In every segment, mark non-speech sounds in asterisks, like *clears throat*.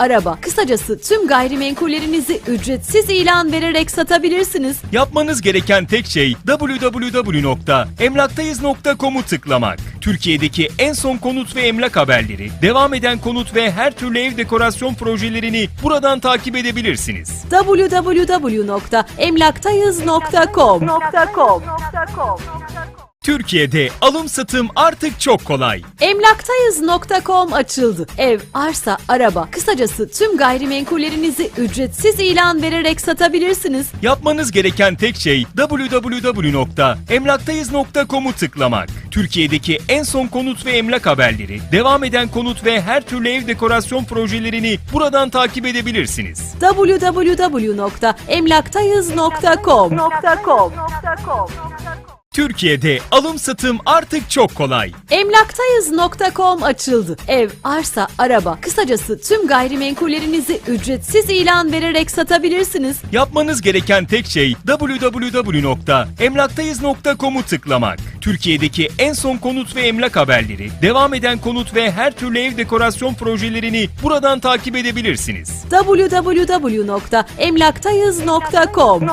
araba, kısacası tüm gayrimenkullerinizi ücretsiz ilan vererek satabilirsiniz. Yapmanız gereken tek şey www.emlaktayız.com'u tıklamak. Türkiye'deki en son konut ve emlak haberleri, devam eden konut ve her türlü ev dekorasyon projelerini buradan takip edebilirsiniz. www.emlaktayız.com Türkiye'de alım satım artık çok kolay. Emlaktayız.com açıldı. Ev, arsa, araba, kısacası tüm gayrimenkullerinizi ücretsiz ilan vererek satabilirsiniz. Yapmanız gereken tek şey www.emlaktayız.com'u tıklamak. Türkiye'deki en son konut ve emlak haberleri, devam eden konut ve her türlü ev dekorasyon projelerini buradan takip edebilirsiniz. www.emlaktayız.com Türkiye'de alım satım artık çok kolay. Emlaktayız.com açıldı. Ev, arsa, araba, kısacası tüm gayrimenkullerinizi ücretsiz ilan vererek satabilirsiniz. Yapmanız gereken tek şey www.emlaktayız.com'u tıklamak. Türkiye'deki en son konut ve emlak haberleri, devam eden konut ve her türlü ev dekorasyon projelerini buradan takip edebilirsiniz. www.emlaktayız.com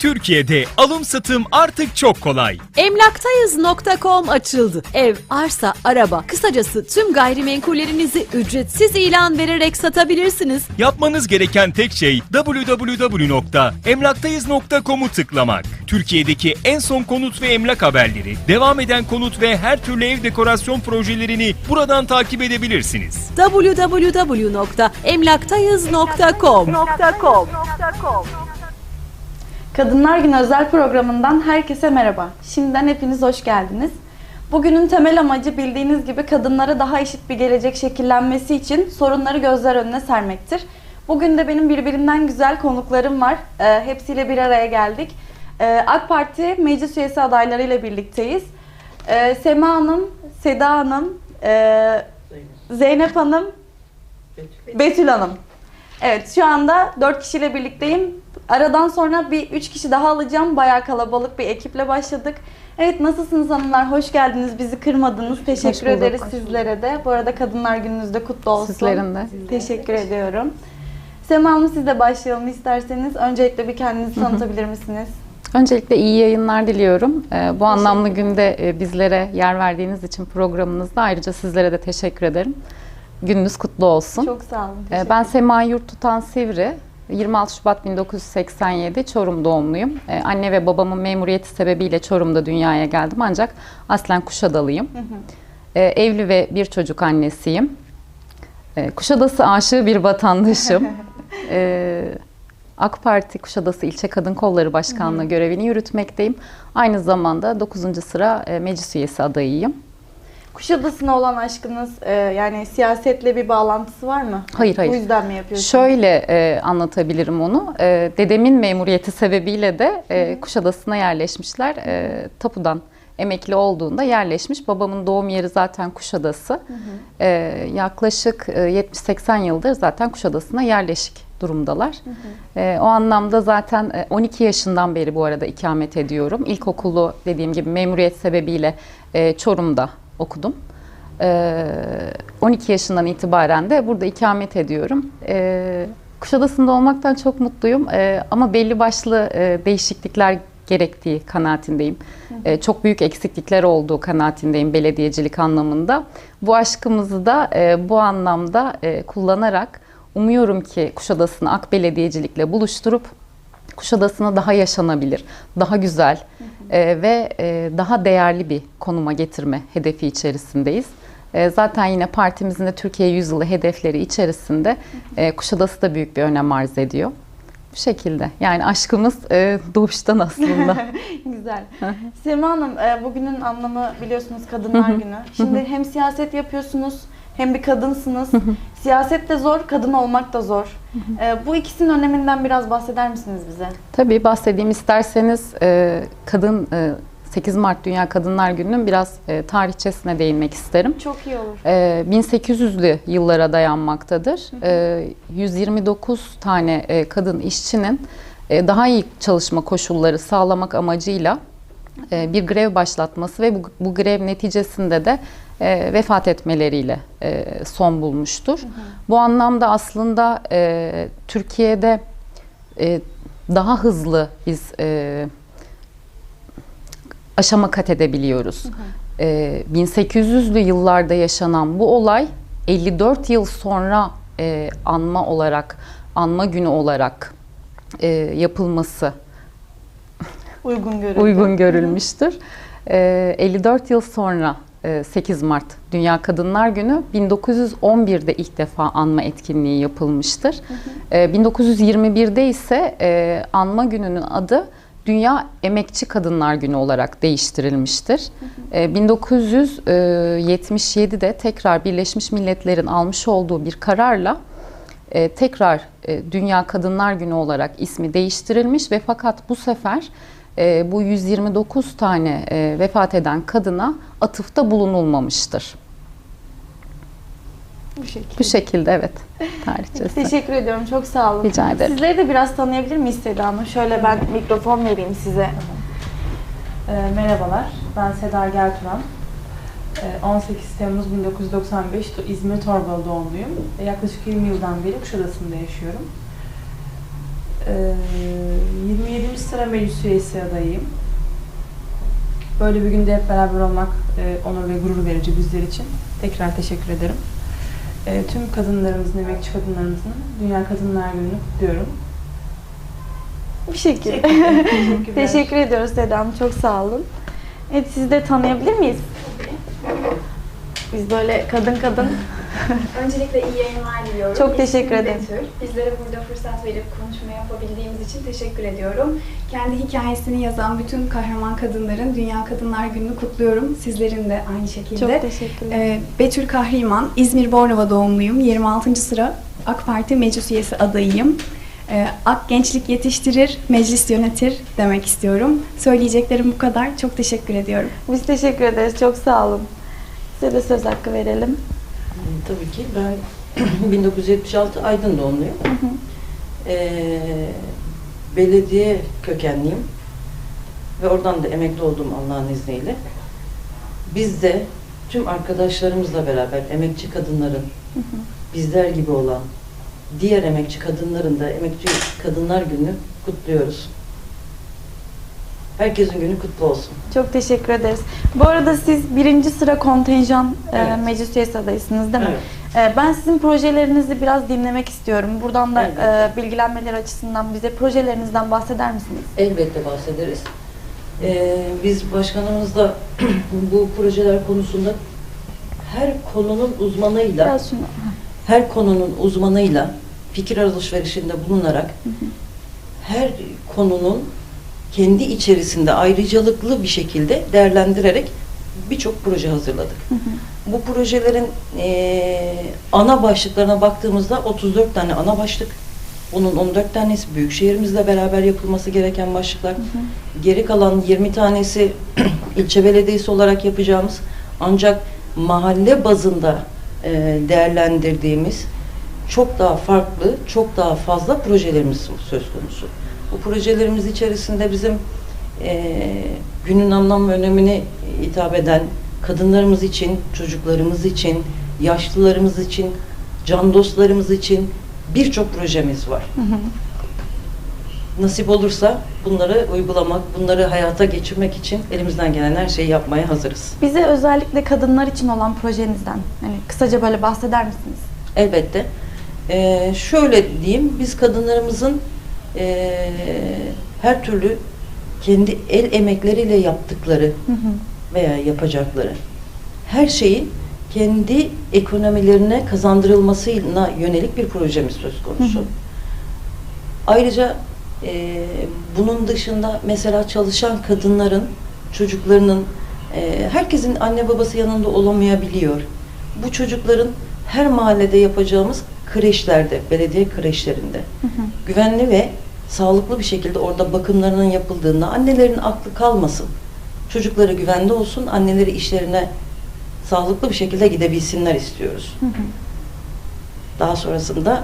Türkiye'de alım satım artık çok kolay. Emlaktayız.com açıldı. Ev, arsa, araba, kısacası tüm gayrimenkullerinizi ücretsiz ilan vererek satabilirsiniz. Yapmanız gereken tek şey www.emlaktayız.com'u tıklamak. Türkiye'deki en son konut ve emlak haberleri, devam eden konut ve her türlü ev dekorasyon projelerini buradan takip edebilirsiniz. www.emlaktayız.com Kadınlar Günü özel programından herkese merhaba. Şimdiden hepiniz hoş geldiniz. Bugünün temel amacı bildiğiniz gibi kadınlara daha eşit bir gelecek şekillenmesi için sorunları gözler önüne sermektir. Bugün de benim birbirinden güzel konuklarım var. Ee, hepsiyle bir araya geldik. Ee, AK Parti meclis üyesi adaylarıyla birlikteyiz. Ee, Sema Hanım, Seda Hanım, e, Zeynep Hanım, Betül Hanım. Evet şu anda 4 kişiyle birlikteyim. Aradan sonra bir 3 kişi daha alacağım. Bayağı kalabalık bir ekiple başladık. Evet nasılsınız hanımlar? Hoş geldiniz. Bizi kırmadınız. Teşekkür bulduk. ederiz sizlere de. Bu arada Kadınlar Gününüz de kutlu olsun. Sizlerin de. Teşekkür ediyorum. Sema Hanım sizle başlayalım isterseniz. Öncelikle bir kendinizi tanıtabilir misiniz? Öncelikle iyi yayınlar diliyorum. Ee, bu anlamlı günde e, bizlere yer verdiğiniz için programınızda ayrıca sizlere de teşekkür ederim. Gününüz kutlu olsun. Çok sağ olun. Ee, ben Sema Yurt Tutan Sivri. 26 Şubat 1987 Çorum doğumluyum. Ee, anne ve babamın memuriyeti sebebiyle Çorum'da dünyaya geldim ancak aslen Kuşadalıyım. Ee, evli ve bir çocuk annesiyim. Ee, Kuşadası aşığı bir vatandaşım. *laughs* Ee, AK Parti Kuşadası İlçe Kadın Kolları Başkanlığı görevini yürütmekteyim. Aynı zamanda 9. sıra e, meclis üyesi adayıyım. Kuşadası'na olan aşkınız e, yani siyasetle bir bağlantısı var mı? Hayır, hayır. Bu yüzden mi yapıyorsunuz? Şöyle e, anlatabilirim onu. E, dedemin memuriyeti sebebiyle de e, Kuşadası'na yerleşmişler. E, tapudan emekli olduğunda yerleşmiş. Babamın doğum yeri zaten Kuşadası. E, yaklaşık e, 70-80 yıldır zaten Kuşadası'na yerleşik durumdalar. E, o anlamda zaten e, 12 yaşından beri bu arada ikamet ediyorum. İlkokulu dediğim gibi memuriyet sebebiyle e, Çorum'da okudum. Ee, 12 yaşından itibaren de burada ikamet ediyorum. Ee, Kuşadası'nda olmaktan çok mutluyum Ee, ama belli başlı e, değişiklikler gerektiği kanaatindeyim. Ee, çok büyük eksiklikler olduğu kanaatindeyim belediyecilik anlamında. Bu aşkımızı da e, bu anlamda e, kullanarak umuyorum ki Kuşadası'nı AK Belediyecilikle buluşturup Kuşadası'nı daha yaşanabilir, daha güzel e, ve e, daha değerli bir konuma getirme hedefi içerisindeyiz. E, zaten yine partimizin de Türkiye Yüzyılı hedefleri içerisinde e, Kuşadası da büyük bir önem arz ediyor. Bu şekilde. Yani aşkımız e, doğuştan aslında. *laughs* Güzel. Sema Hanım, e, bugünün anlamı biliyorsunuz Kadınlar Günü. Şimdi hem siyaset yapıyorsunuz hem bir kadınsınız. Siyaset de zor, kadın olmak da zor. E, bu ikisinin öneminden biraz bahseder misiniz bize? Tabii bahsedeyim isterseniz e, kadın e, 8 Mart Dünya Kadınlar Günü'nün biraz e, tarihçesine değinmek isterim. Çok iyi olur. Ee, 1800'lü yıllara dayanmaktadır. Ee, 129 tane e, kadın işçinin e, daha iyi çalışma koşulları sağlamak amacıyla e, bir grev başlatması ve bu, bu grev neticesinde de e, vefat etmeleriyle e, son bulmuştur. Bu anlamda aslında e, Türkiye'de e, daha hızlı biz e, aşama kat edebiliyoruz. E, 1800'lü yıllarda yaşanan bu olay 54 yıl sonra e, anma olarak, anma günü olarak e, yapılması Uygun görüldü. uygun görülmüştür. Ee, 54 yıl sonra e, 8 Mart Dünya Kadınlar Günü 1911'de ilk defa anma etkinliği yapılmıştır. Ee, 1921'de ise e, anma gününün adı Dünya Emekçi Kadınlar Günü olarak değiştirilmiştir. Ee, 1977'de tekrar Birleşmiş Milletler'in almış olduğu bir kararla e, tekrar e, Dünya Kadınlar Günü olarak ismi değiştirilmiş ve fakat bu sefer e, bu 129 tane e, vefat eden kadına atıfta bulunulmamıştır. Bu şekilde. Bu şekilde evet *laughs* tarihçesi. Teşekkür ediyorum. Çok sağ olun. Rica ederim. Sizleri de biraz tanıyabilir miyiz Seda Hanım? Şöyle ben mikrofon vereyim size. E, merhabalar, ben Seda Gerturan. E, 18 Temmuz 1995 do- İzmir Torbalı doğumluyum. E, yaklaşık 20 yıldan beri Kuşadası'nda yaşıyorum. E, 27. sıra meclis üyesi adayıyım. Böyle bir günde hep beraber olmak e, onur ve gurur verici bizler için. Tekrar teşekkür ederim. E, tüm kadınlarımızın, emekçi kadınlarımızın Dünya Kadınlar Günü'nü kutluyorum. Bu şekilde. *laughs* Teşekkürler. Teşekkür ediyoruz Seda Hanım. Çok sağ olun. Evet sizi de tanıyabilir miyiz? Biz böyle kadın kadın *laughs* Öncelikle iyi yayınlar diliyorum. Çok teşekkür İsmim ederim. Betül. Bizlere burada fırsat verip konuşma yapabildiğimiz için teşekkür ediyorum. Kendi hikayesini yazan bütün kahraman kadınların Dünya Kadınlar Günü'nü kutluyorum. Sizlerin de aynı şekilde. çok teşekkürler. Ee, Betül Kahriman, İzmir Bornova doğumluyum. 26. sıra AK Parti meclis üyesi adayıyım. Ee, AK gençlik yetiştirir, meclis yönetir demek istiyorum. Söyleyeceklerim bu kadar. Çok teşekkür ediyorum. Biz teşekkür ederiz. Çok sağ olun. Size de söz hakkı verelim. Tabii ki ben *clears throat* 1976 Aydın doğumluyum. Ee, belediye kökenliyim ve oradan da emekli oldum Allah'ın izniyle. Biz de tüm arkadaşlarımızla beraber emekçi kadınların bizler gibi olan diğer emekçi kadınların da emekçi kadınlar günü kutluyoruz. Herkesin günü kutlu olsun. Çok teşekkür ederiz. Bu arada siz birinci sıra kontenjan e, Evet. meclis üyesi adayısınız değil mi? Evet. E, ben sizin projelerinizi biraz dinlemek istiyorum. Buradan da Elbette. e, bilgilenmeler açısından bize projelerinizden bahseder misiniz? Elbette bahsederiz. Ee, biz başkanımızla *clears throat* bu projeler konusunda her konunun uzmanıyla, her konunun uzmanıyla fikir alışverişinde bulunarak her konunun kendi içerisinde ayrıcalıklı bir şekilde değerlendirerek birçok proje hazırladık. Bu projelerin eee, ana başlıklarına baktığımızda 34 tane ana başlık. Bunun 14 tanesi büyükşehirimizle beraber yapılması gereken başlıklar. Geri kalan 20 tanesi *clears throat* ilçe belediyesi olarak yapacağımız ancak mahalle bazında eee, değerlendirdiğimiz çok daha farklı, çok daha fazla projelerimiz söz konusu. Bu projelerimiz içerisinde bizim eee, günün anlam ve önemini hitap eden kadınlarımız için, çocuklarımız için, yaşlılarımız için, can dostlarımız için birçok projemiz var. Nasip olursa bunları uygulamak, bunları hayata geçirmek için elimizden gelen her şeyi yapmaya hazırız. Bize özellikle kadınlar için olan projenizden hani kısaca böyle bahseder misiniz? Elbette. Ee, şöyle diyeyim, biz kadınlarımızın ee, her türlü kendi el emekleriyle yaptıkları veya yapacakları her şeyin kendi ekonomilerine kazandırılmasına yönelik bir projemiz söz konusu. Ayrıca e, bunun dışında mesela çalışan kadınların, çocuklarının, e, herkesin anne babası yanında olamayabiliyor. Bu çocukların her mahallede yapacağımız kreşlerde, belediye kreşlerinde güvenli ve sağlıklı bir şekilde orada bakımlarının yapıldığında annelerin aklı kalmasın. Çocukları güvende olsun, anneleri işlerine sağlıklı bir şekilde gidebilsinler istiyoruz. Daha sonrasında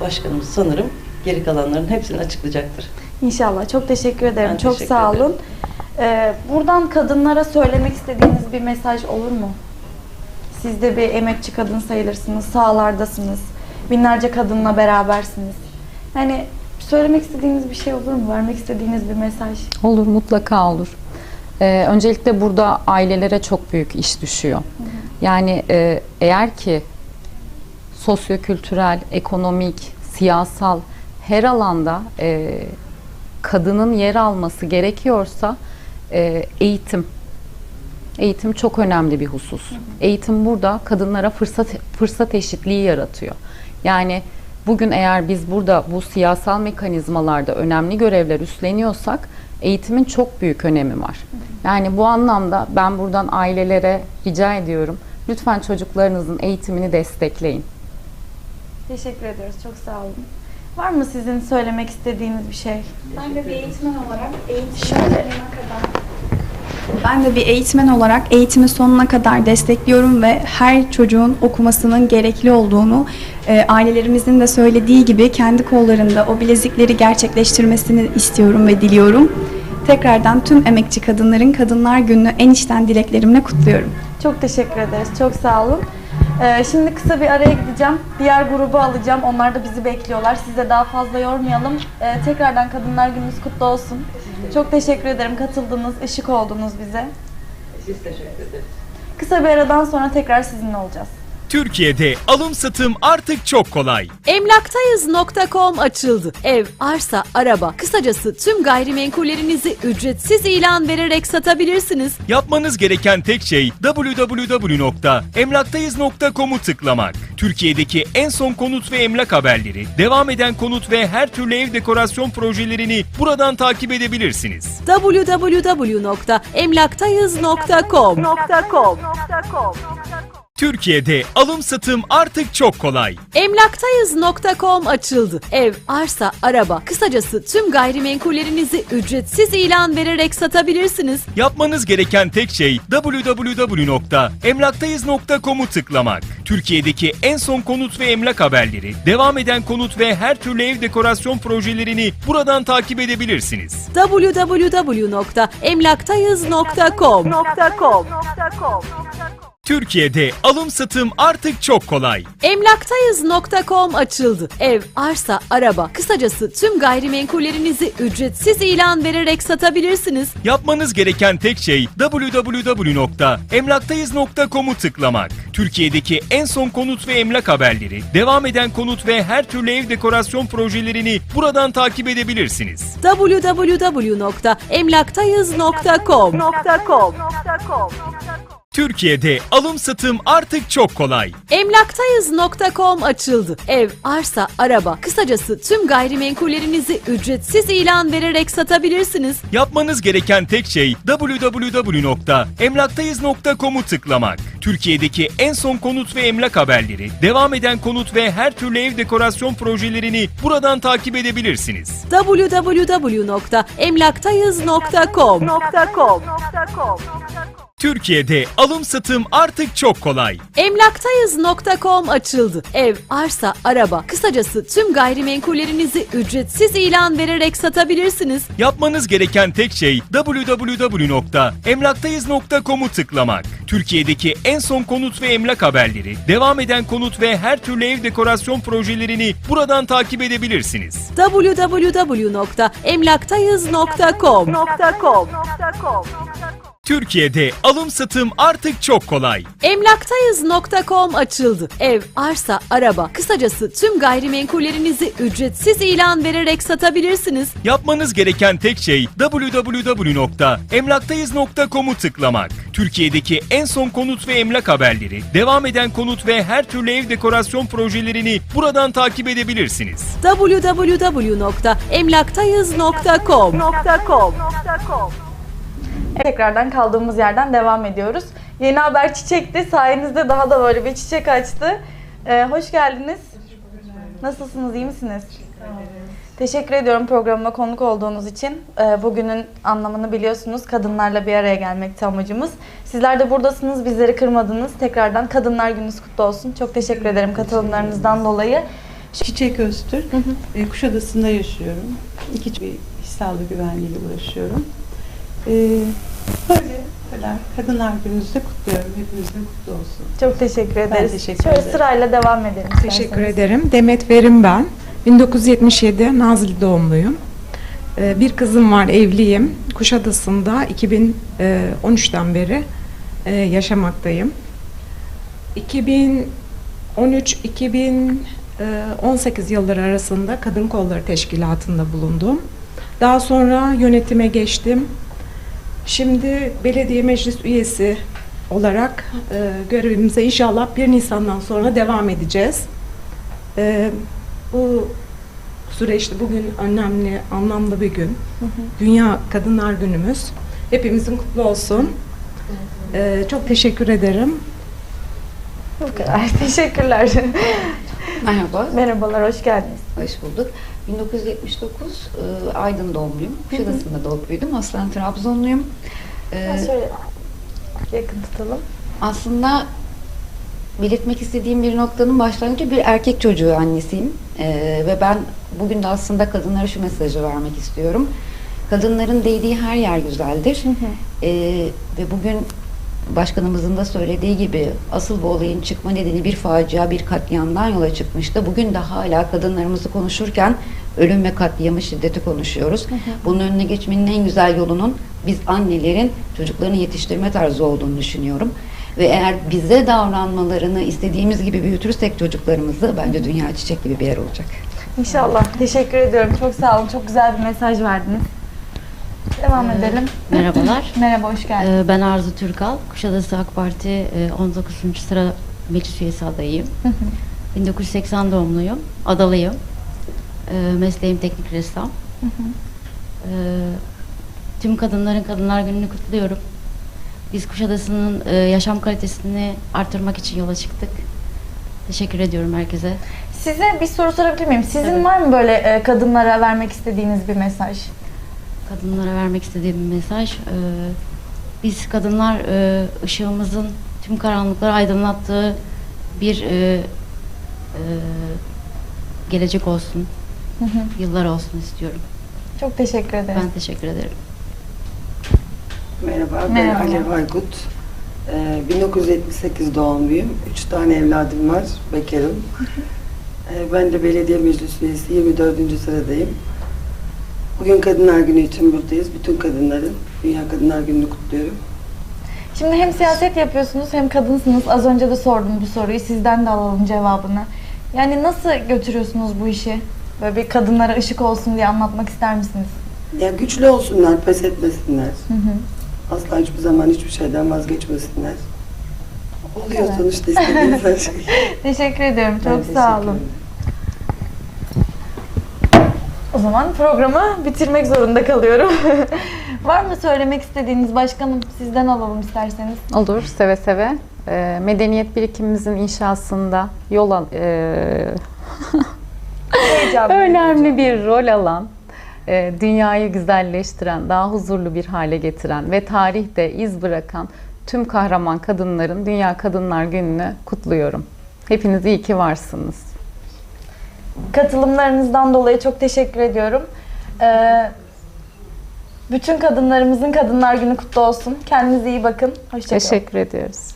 başkanımız sanırım geri kalanların hepsini açıklayacaktır. İnşallah. Çok teşekkür ederim. Ben Çok teşekkür sağ ederim. olun. Ee, buradan kadınlara söylemek istediğiniz bir mesaj olur mu? Siz de bir emekçi kadın sayılırsınız, sahalardasınız, binlerce kadınla berabersiniz. Yani söylemek istediğiniz bir şey olur mu? Vermek istediğiniz bir mesaj? Olur, mutlaka olur. Ee, öncelikle burada ailelere çok büyük iş düşüyor. Yani e, eğer ki sosyokültürel, ekonomik, siyasal her alanda e, kadının yer alması gerekiyorsa e, eğitim. Eğitim çok önemli bir husus. Eğitim burada kadınlara fırsat fırsat eşitliği yaratıyor. Yani bugün eğer biz burada bu siyasal mekanizmalarda önemli görevler üstleniyorsak eğitimin çok büyük önemi var. Yani bu anlamda ben buradan ailelere rica ediyorum. Lütfen çocuklarınızın eğitimini destekleyin. Teşekkür ediyoruz. Çok sağ olun. Var mı sizin söylemek istediğiniz bir şey? Ben de bir eğitmen olarak eğitimin sonuna kadar ben de bir eğitmen olarak eğitimi sonuna kadar destekliyorum ve her çocuğun okumasının gerekli olduğunu e, ailelerimizin de söylediği gibi kendi kollarında o bilezikleri gerçekleştirmesini istiyorum ve diliyorum. Tekrardan tüm emekçi kadınların Kadınlar Günü'nü en içten dileklerimle kutluyorum. Çok teşekkür ederiz. Çok sağ olun. Ee, şimdi kısa bir araya gideceğim. Diğer grubu alacağım. Onlar da bizi bekliyorlar. Sizi de daha fazla yormayalım. Ee, tekrardan Kadınlar Gününüz kutlu olsun. Çok teşekkür ederim. Katıldınız, ışık oldunuz bize. Biz teşekkür ederiz. Kısa bir aradan sonra tekrar sizinle olacağız. Türkiye'de alım satım artık çok kolay. Emlaktayız.com açıldı. Ev, arsa, araba, kısacası tüm gayrimenkullerinizi ücretsiz ilan vererek satabilirsiniz. Yapmanız gereken tek şey www.emlaktayız.com'u tıklamak. Türkiye'deki en son konut ve emlak haberleri, devam eden konut ve her türlü ev dekorasyon projelerini buradan takip edebilirsiniz. www.emlaktayız.com Türkiye'de alım satım artık çok kolay. Emlaktayız.com açıldı. Ev, arsa, araba, kısacası tüm gayrimenkullerinizi ücretsiz ilan vererek satabilirsiniz. Yapmanız gereken tek şey www.emlaktayız.com'u tıklamak. Türkiye'deki en son konut ve emlak haberleri, devam eden konut ve her türlü ev dekorasyon projelerini buradan takip edebilirsiniz. www.emlaktayız.com Türkiye'de alım satım artık çok kolay. Emlaktayız.com açıldı. Ev, arsa, araba, kısacası tüm gayrimenkullerinizi ücretsiz ilan vererek satabilirsiniz. Yapmanız gereken tek şey www.emlaktayız.com'u tıklamak. Türkiye'deki en son konut ve emlak haberleri, devam eden konut ve her türlü ev dekorasyon projelerini buradan takip edebilirsiniz. www.emlaktayız.com Türkiye'de alım satım artık çok kolay. Emlaktayız.com açıldı. Ev, arsa, araba, kısacası tüm gayrimenkullerinizi ücretsiz ilan vererek satabilirsiniz. Yapmanız gereken tek şey www.emlaktayız.com'u tıklamak. Türkiye'deki en son konut ve emlak haberleri, devam eden konut ve her türlü ev dekorasyon projelerini buradan takip edebilirsiniz. www.emlaktayız.com Türkiye'de alım satım artık çok kolay. Emlaktayız.com açıldı. Ev, arsa, araba, kısacası tüm gayrimenkullerinizi ücretsiz ilan vererek satabilirsiniz. Yapmanız gereken tek şey www.emlaktayız.com'u tıklamak. Türkiye'deki en son konut ve emlak haberleri, devam eden konut ve her türlü ev dekorasyon projelerini buradan takip edebilirsiniz. www.emlaktayız.com Türkiye'de alım satım artık çok kolay. Emlaktayız.com açıldı. Ev, arsa, araba, kısacası tüm gayrimenkullerinizi ücretsiz ilan vererek satabilirsiniz. Yapmanız gereken tek şey www.emlaktayız.com'u tıklamak. Türkiye'deki en son konut ve emlak haberleri, devam eden konut ve her türlü ev dekorasyon projelerini buradan takip edebilirsiniz. www.emlaktayız.com Tekrardan kaldığımız yerden devam ediyoruz. Yeni haber çiçekti. Sayenizde daha da böyle bir çiçek açtı. Ee, hoş geldiniz. Nasılsınız? iyi misiniz? Teşekkür ediyorum programıma konuk olduğunuz için. Ee, bugünün anlamını biliyorsunuz. Kadınlarla bir araya gelmekti amacımız. Sizler de buradasınız. Bizleri kırmadınız. Tekrardan Kadınlar Gününüz kutlu olsun. Çok teşekkür ederim katılımlarınızdan dolayı. Çiçek Öztürk. E, Kuşadası'nda yaşıyorum. İki bir iş sağlığı güvenliğiyle uğraşıyorum. Ee, böyle kadar Kadınlar Günü'nüzü de kutluyorum. Hepinizin kutlu olsun. Çok teşekkür ederiz. teşekkür Şöyle ederim. sırayla devam edelim. Teşekkür isterseniz. ederim. Demet Verim ben. 1977 Nazilli doğumluyum. Ee, Bir kızım var, evliyim. Kuşadası'nda 2013'ten beri e, yaşamaktayım. 2013-2018 yılları arasında Kadın Kolları Teşkilatı'nda bulundum. Daha sonra yönetime geçtim. Şimdi belediye meclis üyesi olarak e, görevimize inşallah 1 Nisan'dan sonra devam edeceğiz. E, bu süreçte bugün önemli, anlamlı bir gün. Dünya Kadınlar Günümüz. Hepimizin kutlu olsun. E, çok teşekkür ederim. Bu kadar. *laughs* Teşekkürler. Merhaba, Merhabalar, hoş geldiniz. Hoş bulduk. 1979 e, Aydın doğumluyum. Kuşadası'nda doğup büyüdüm. Aslen Trabzonluyum. E, Ha, Şöyle yakın tutalım. aslında belirtmek istediğim bir noktanın başlangıcı bir erkek çocuğu annesiyim. E, ve ben bugün de aslında kadınlara şu mesajı vermek istiyorum. Kadınların değdiği her yer güzeldir. E, ve bugün başkanımızın da söylediği gibi asıl bu olayın çıkma nedeni bir facia, bir katliamdan yola çıkmıştı. Bugün de hala kadınlarımızı konuşurken ölüm ve katliamı şiddeti konuşuyoruz. Bunun önüne geçmenin en güzel yolunun biz annelerin çocuklarını yetiştirme tarzı olduğunu düşünüyorum. Ve eğer bize davranmalarını istediğimiz gibi büyütürsek çocuklarımızı bence dünya çiçek gibi bir yer olacak. İnşallah. Teşekkür ediyorum. Çok sağ olun. Çok güzel bir mesaj verdiniz. Devam edelim. Merhabalar. *laughs* Merhaba, hoş geldiniz. Ee, Ben Arzu Türkal. Kuşadası AK Parti e, 19. sıra meclis üyesi adayıyım. 1980 doğumluyum. Adalıyım. Ee, Mesleğim teknik ressam. Ee, Tüm kadınların Kadınlar Günü'nü kutluyorum. Biz Kuşadası'nın e, yaşam kalitesini artırmak için yola çıktık. Teşekkür ediyorum herkese. Size bir soru sorabilir miyim? Sizin Tabii. var mı böyle e, kadınlara vermek istediğiniz bir mesaj? Kadınlara vermek istediğim bir mesaj. e, biz kadınlar e, ışığımızın tüm karanlıkları aydınlattığı bir e, e, gelecek olsun, yıllar olsun istiyorum. Çok teşekkür ederim. Ben teşekkür ederim. Merhaba, ben Merhaba. Alev Aykut. Ee, 1978 doğumluyum. Üç tane evladım var, bekarım. Ee, ben de belediye meclis üyesi 24. sıradayım. Bugün Kadınlar Günü için buradayız. Bütün kadınların Dünya Kadınlar Günü'nü kutluyorum. Şimdi hem siyaset yapıyorsunuz hem kadınsınız. Az önce de sordum bu soruyu. Sizden de alalım cevabını. Yani nasıl götürüyorsunuz bu işi? Böyle bir kadınlara ışık olsun diye anlatmak ister misiniz? Ya güçlü olsunlar, pes etmesinler. Asla hiçbir zaman hiçbir şeyden vazgeçmesinler. Oluyor Evet. sonuçta istediğiniz her şey. *laughs* Teşekkür ediyorum. Ben Çok teşekkür sağ olun. ederim. O zaman programı bitirmek zorunda kalıyorum. *laughs* Var mı söylemek istediğiniz başkanım? Sizden alalım isterseniz. Olur, seve seve. Ee, medeniyet birikimimizin inşasında yol al- *laughs* Heyecanlı. önemli bir rol alan, e, dünyayı güzelleştiren, daha huzurlu bir hale getiren ve tarihte iz bırakan tüm kahraman kadınların Dünya Kadınlar Günü'nü kutluyorum. Hepiniz iyi ki varsınız. Katılımlarınızdan dolayı çok teşekkür ediyorum. Ee, bütün kadınlarımızın Kadınlar Günü kutlu olsun. Kendinize iyi bakın. Hoşçakalın. Teşekkür ediyoruz.